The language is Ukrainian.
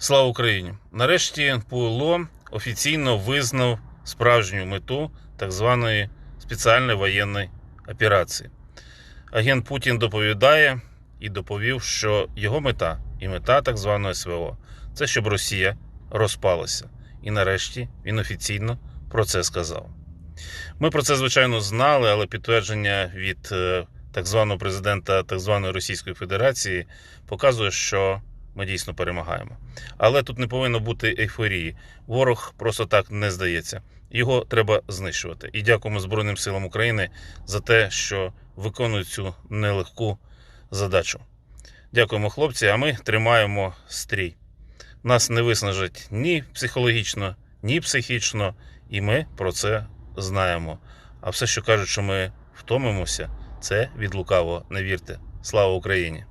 Слава Україні! Нарешті ПУЛО офіційно визнав справжню мету так званої спеціальної воєнної операції. Агент Путін доповідає і доповів, що його мета і мета так званого СВО це щоб Росія розпалася. І нарешті він офіційно про це сказав. Ми про це, звичайно, знали, але підтвердження від е, так званого президента так званої Російської Федерації показує, що ми дійсно перемагаємо. Але тут не повинно бути ейфорії. Ворог просто так не здається. Його треба знищувати. І дякуємо Збройним силам України за те, що виконують цю нелегку задачу. Дякуємо, хлопці. А ми тримаємо стрій. Нас не виснажить ні психологічно, ні психічно, і ми про це знаємо. А все, що кажуть, що ми втомимося, це від лукавого. Не вірте. Слава Україні!